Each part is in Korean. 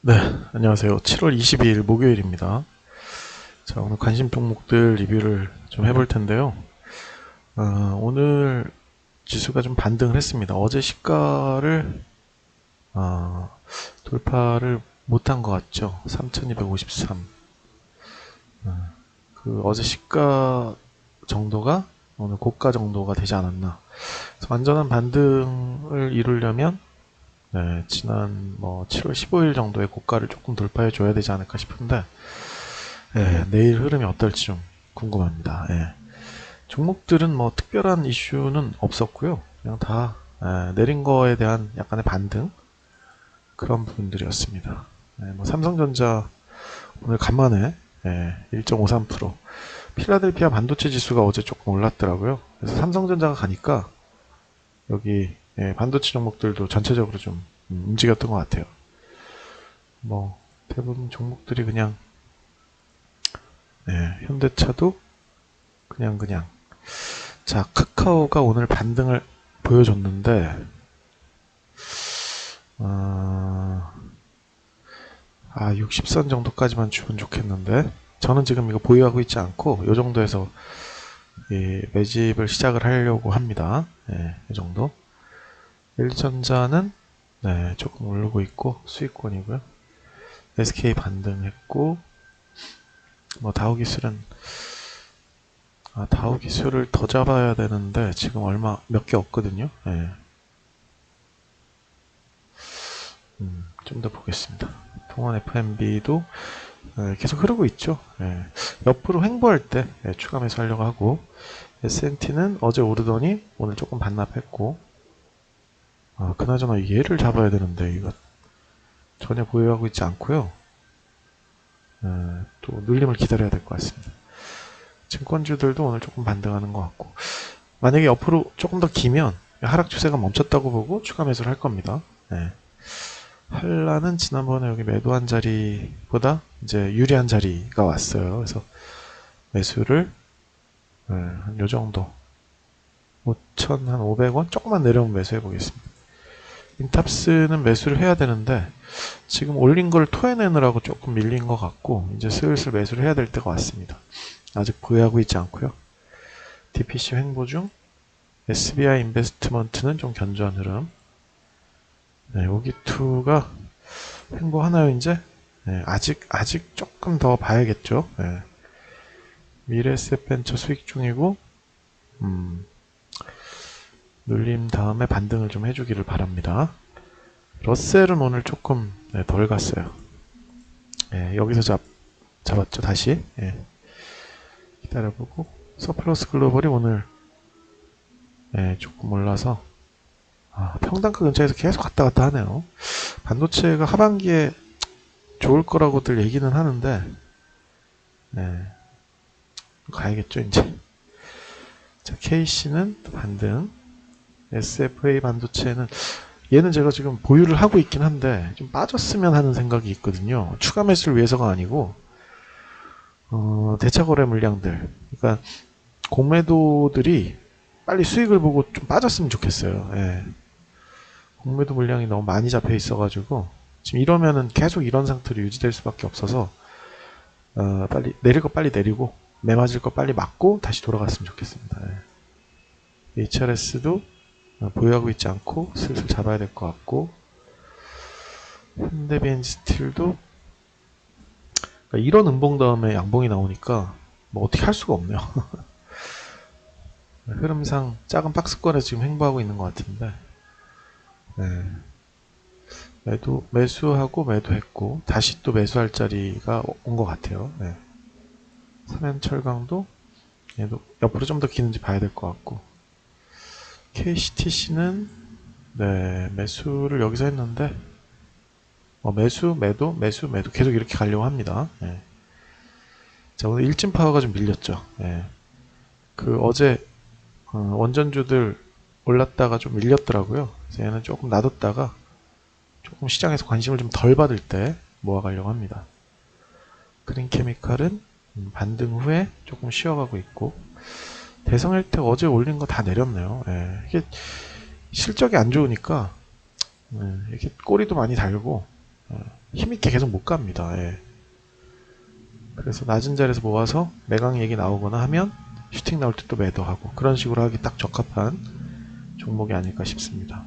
네, 안녕하세요. 7월 22일 목요일입니다. 자, 오늘 관심 종목들 리뷰를 좀 해볼 텐데요. 어, 오늘 지수가 좀 반등을 했습니다. 어제 시가를 어, 돌파를 못한 것 같죠. 3253. 어, 그 어제 시가 정도가 오늘 고가 정도가 되지 않았나. 완전한 반등을 이루려면 네, 지난 뭐 7월 15일 정도의 고가를 조금 돌파해 줘야 되지 않을까 싶은데 예, 내일 흐름이 어떨지 좀 궁금합니다. 예. 종목들은 뭐 특별한 이슈는 없었고요. 그냥 다 예, 내린 거에 대한 약간의 반등 그런 부분들이었습니다. 예, 뭐 삼성전자 오늘 간만에 예, 1.53% 필라델피아 반도체 지수가 어제 조금 올랐더라고요. 그래서 삼성전자가 가니까 여기 예, 반도체 종목들도 전체적으로 좀 음, 움직였던 것 같아요. 뭐 대부분 종목들이 그냥 예, 현대차도 그냥 그냥 자 카카오가 오늘 반등을 보여줬는데 아, 아 60선 정도까지만 주면 좋겠는데 저는 지금 이거 보유하고 있지 않고 이 정도에서 예, 매집을 시작을 하려고 합니다. 예, 이 정도. 일전자는 네, 조금 오르고 있고 수익권이고요. SK 반등했고 뭐 다우 기술은 아, 다우 기술을 더 잡아야 되는데 지금 얼마 몇 개 없거든요. 예. 음, 좀 더 보겠습니다. 동원 FMB도 예, 계속 흐르고 있죠. 예. 옆으로 횡보할 때 예, 추가 매수하려고 하고 S&T는 어제 오르더니 오늘 조금 반납했고 아, 그나저나 얘를 잡아야 되는데 이거 전혀 보유하고 있지 않고요. 에, 또 눌림을 기다려야 될 것 같습니다. 증권주들도 오늘 조금 반등하는 것 같고 만약에 옆으로 조금 더 기면 하락 추세가 멈췄다고 보고 추가 매수를 할 겁니다. 예. 한라는 지난번에 여기 매도한 자리보다 이제 유리한 자리가 왔어요. 그래서 매수를 예, 한요 정도 5,500원 조금만 내려오면 매수해 보겠습니다. 인탑스는 매수를 해야 되는데 지금 올린 걸 토해내느라고 조금 밀린 것 같고 이제 슬슬 매수를 해야 될 때가 왔습니다. 아직 보유하고 있지 않고요. DPC 횡보 중 SBI 인베스트먼트는 좀 견조한 흐름. 네, 오기2가 횡보 하나요 이제? 네, 아직 아직 조금 더 봐야겠죠. 네. 미래에셋벤처 수익 중이고 음, 눌림 다음에 반등을 좀 해주기를 바랍니다. 러셀은 오늘 조금 네, 덜 갔어요. 예, 여기서 잡, 잡았죠, 다시. 예. 기다려보고. 서플러스 글로벌이 오늘 예, 조금 올라서 아, 평단가 근처에서 계속 갔다 갔다 하네요. 반도체가 하반기에 좋을 거라고들 얘기는 하는데 예, 가야겠죠, 이제. 자, KC는 반등. SFA 반도체는 얘는 제가 지금 보유를 하고 있긴 한데 좀 빠졌으면 하는 생각이 있거든요. 추가 매수를 위해서가 아니고 어, 대차 거래 물량들, 그러니까 공매도들이 빨리 수익을 보고 좀 빠졌으면 좋겠어요. 예. 공매도 물량이 너무 많이 잡혀 있어가지고 지금 이러면은 계속 이런 상태로 유지될 수밖에 없어서 어, 빨리 내릴 거 빨리 내리고 매 맞을 거 빨리 맞고 다시 돌아갔으면 좋겠습니다. 예. HRS도 어, 보유하고 있지 않고 슬슬 잡아야 될 것 같고 현대비엔지 스틸도 그러니까 이런 음봉 다음에 양봉이 나오니까 뭐 어떻게 할 수가 없네요. 흐름상 작은 박스권에 지금 횡보하고 있는 것 같은데 네. 매도 매수하고 매도했고 다시 또 매수할 자리가 온 것 같아요. 네. 삼연철강도 얘도 옆으로 좀 더 기는지 봐야 될 것 같고 KCTC는 네, 매수를 여기서 했는데 어, 매수, 매도, 매수, 매도 계속 이렇게 가려고 합니다. 예. 자 오늘 일진 파워가 좀 밀렸죠. 예. 그 어제 어, 원전주들 올랐다가 좀 밀렸더라고요. 그래서 얘는 조금 놔뒀다가 조금 시장에서 관심을 좀 덜 받을 때 모아가려고 합니다. 그린 케미칼은 음, 반등 후에 조금 쉬어가고 있고 대성헬텍 어제 올린 거 다 내렸네요. 예, 이게 실적이 안 좋으니까 예, 이렇게 꼬리도 많이 달고 예, 힘있게 계속 못 갑니다. 예. 그래서 낮은 자리에서 모아서 매강 얘기 나오거나 하면 슈팅 나올 때 또 매도하고 그런 식으로 하기 딱 적합한 종목이 아닐까 싶습니다.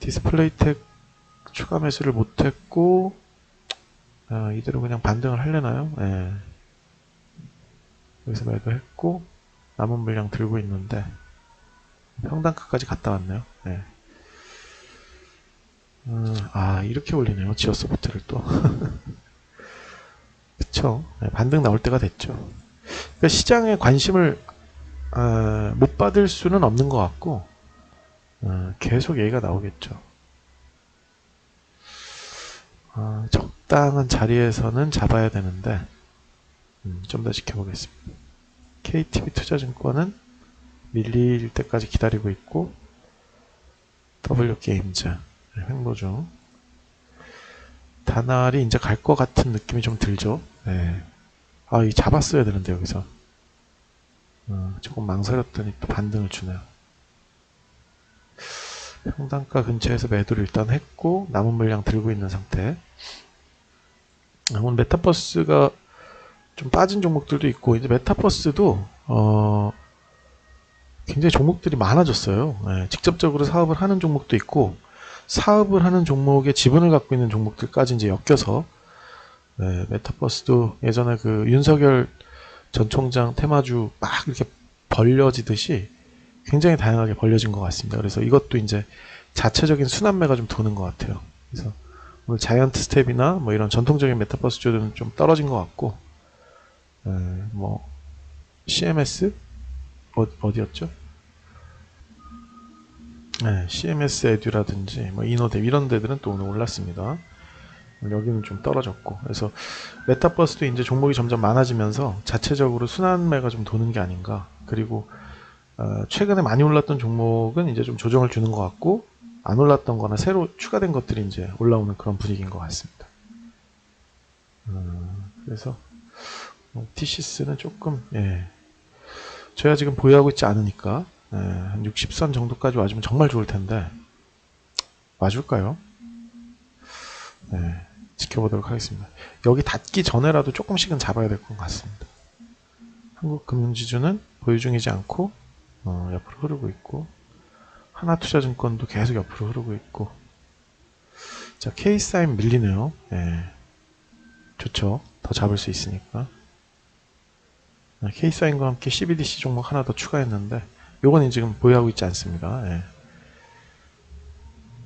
디스플레이텍 추가 매수를 못했고 아, 이대로 그냥 반등을 하려나요? 예. 여기서 매도했고 남은 물량 들고 있는데 평단가까지 갔다 왔네요. 예. 음, 아 이렇게 올리네요. 지어 소프트를 또. 그쵸. 예, 반등 나올 때가 됐죠. 그러니까 시장에 관심을 아, 못 받을 수는 없는 것 같고 어, 계속 얘기가 나오겠죠. 아, 적당한 자리에서는 잡아야 되는데 음, 좀더 지켜보겠습니다. KTB 투자증권은 밀릴 때까지 기다리고 있고 W 게임즈 네, 횡보 중 다날이 이제 갈 것 같은 느낌이 좀 들죠. 네. 아, 이 잡았어야 되는데 여기서 어, 조금 망설였더니 또 반등을 주네요. 평단가 근처에서 매도를 일단 했고 남은 물량 들고 있는 상태. 오늘 메타버스가 좀 빠진 종목들도 있고 이제 메타버스도 어 굉장히 종목들이 많아졌어요. 예, 직접적으로 사업을 하는 종목도 있고 사업을 하는 종목의 지분을 갖고 있는 종목들까지 이제 엮여서 예, 메타버스도 예전에 그 윤석열 전 총장 테마주 막 이렇게 벌려지듯이 굉장히 다양하게 벌려진 것 같습니다. 그래서 이것도 이제 자체적인 순환매가 좀 도는 것 같아요. 그래서 오늘 자이언트 스텝이나 뭐 이런 전통적인 메타버스주들은 좀 떨어진 것 같고, 에, 뭐 CMS 어, 어디였죠? 네, CMS 에듀라든지 뭐 이노데 이런 데들은 또 오늘 올랐습니다. 여기는 좀 떨어졌고 그래서 메타버스도 이제 종목이 점점 많아지면서 자체적으로 순환매가 좀 도는 게 아닌가 그리고 어, 최근에 많이 올랐던 종목은 이제 좀 조정을 주는 것 같고 안 올랐던 거나 새로 추가된 것들이 이제 올라오는 그런 분위기인 것 같습니다. 음, 그래서 뭐, TCS는 조금 예, 저희가 지금 보유하고 있지 않으니까 예, 한 60선 정도까지 와주면 정말 좋을 텐데 와줄까요? 네, 지켜보도록 하겠습니다. 여기 닿기 전에라도 조금씩은 잡아야 될 것 같습니다. 한국금융지주는 보유 중이지 않고 어, 옆으로 흐르고 있고 하나투자증권도 계속 옆으로 흐르고 있고 자 K사인 밀리네요. 예, 좋죠. 더 잡을 수 있으니까 K사인과 함께 CBDC 종목 하나 더 추가했는데 요거는 지금 보유하고 있지 않습니다. 예.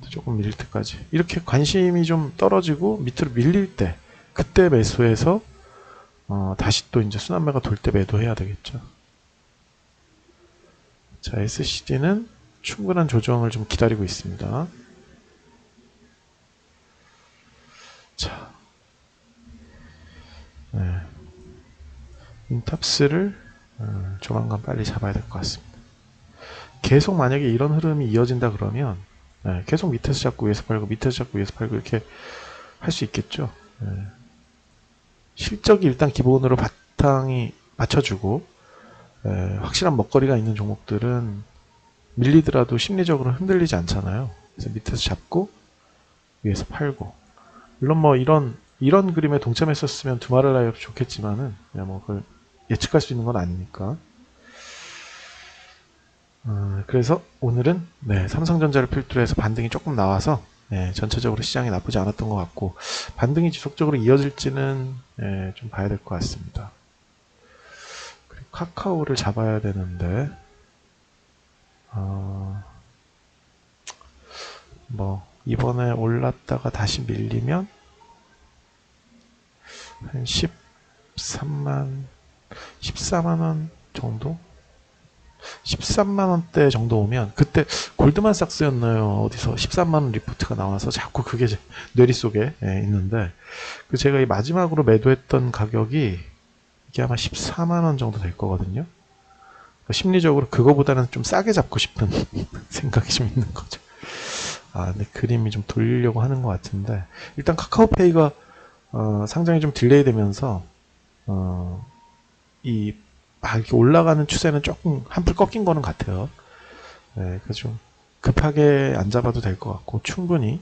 조금 밀릴 때까지 이렇게 관심이 좀 떨어지고 밑으로 밀릴 때 그때 매수해서 어, 다시 또 이제 순환매가 돌 때 매도해야 되겠죠. 자, SCD는 충분한 조정을 좀 기다리고 있습니다. 자, 네. 인탑스를 어, 조만간 빨리 잡아야 될 것 같습니다. 계속 만약에 이런 흐름이 이어진다 그러면 네, 계속 밑에서 잡고 위에서 팔고 밑에서 잡고 위에서 팔고 이렇게 할 수 있겠죠. 네. 실적이 일단 기본으로 바탕이 받쳐주고 네, 확실한 먹거리가 있는 종목들은 밀리더라도 심리적으로 흔들리지 않잖아요. 그래서 밑에서 잡고 위에서 팔고 물론 뭐 이런 이런 그림에 동참했었으면 나위 없이 좋겠지만은 그냥 뭐 그걸 예측할 수 있는 건 아니니까. 어, 그래서 오늘은 네, 삼성전자를 필두로 해서 반등이 조금 나와서 네, 전체적으로 시장이 나쁘지 않았던 것 같고 반등이 지속적으로 이어질지는 네, 좀 봐야 될 것 같습니다. 그리고 카카오를 잡아야 되는데 어, 뭐 이번에 올랐다가 다시 밀리면 한 13만 14만 원 정도 13만 원대 정도 오면 그때 골드만삭스였나요? 어디서 13만 원 리포트가 나와서 자꾸 그게 제 뇌리 속에 예, 있는데 그 제가 이 마지막으로 매도했던 가격이 이게 아마 14만 원 정도 될 거거든요. 그러니까 심리적으로 그거보다는 좀 싸게 잡고 싶은 생각이 좀 있는 거죠. 아, 근데 그림이 좀 돌리려고 하는 것 같은데 일단 카카오페이가 어, 상장이 좀 딜레이 되면서 어, 이 막 이렇게 올라가는 추세는 조금 한풀 꺾인 거는 같아요. 네, 그래서 좀 급하게 안 잡아도 될 것 같고 충분히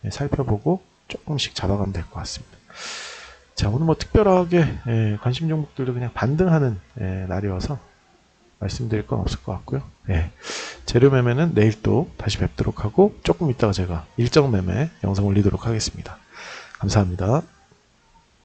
네, 살펴보고 조금씩 잡아가면 될 것 같습니다. 자, 오늘 뭐 특별하게 예, 관심 종목들도 그냥 반등하는 예, 날이어서 말씀드릴 건 없을 것 같고요. 예, 재료 매매는 내일 또 다시 뵙도록 하고 조금 있다가 제가 일정 매매 영상 올리도록 하겠습니다. 감사합니다.